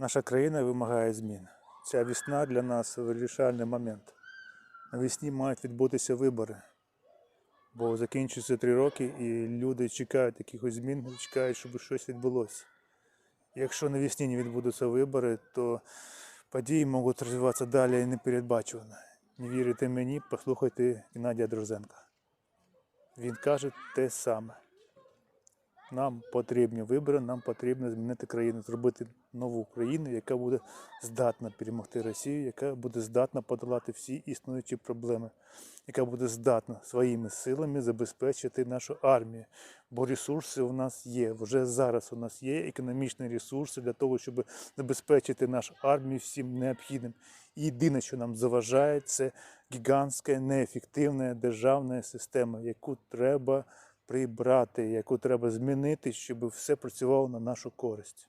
Наша країна вимагає змін. Ця весна для нас вирішальний момент. Навесні мають відбутися вибори. Бо закінчуються три роки і люди чекають якихось змін, чекають, щоб щось відбулося. Якщо навесні не відбудуться вибори, то події можуть розвиватися далі непередбачувано. Не вірите мені, послухайте Геннадія Друзенка. Він каже те саме. Нам потрібні вибори, нам потрібно змінити країну, зробити нову країну, яка буде здатна перемогти Росію, яка буде здатна подолати всі існуючі проблеми, яка буде здатна своїми силами забезпечити нашу армію. Бо ресурси у нас є. Вже зараз у нас є економічні ресурси для того, щоб забезпечити нашу армію всім необхідним. Єдине, що нам заважає, це гігантська неефективна державна система, яку треба прибрати, яку треба змінити, щоб все працювало на нашу користь.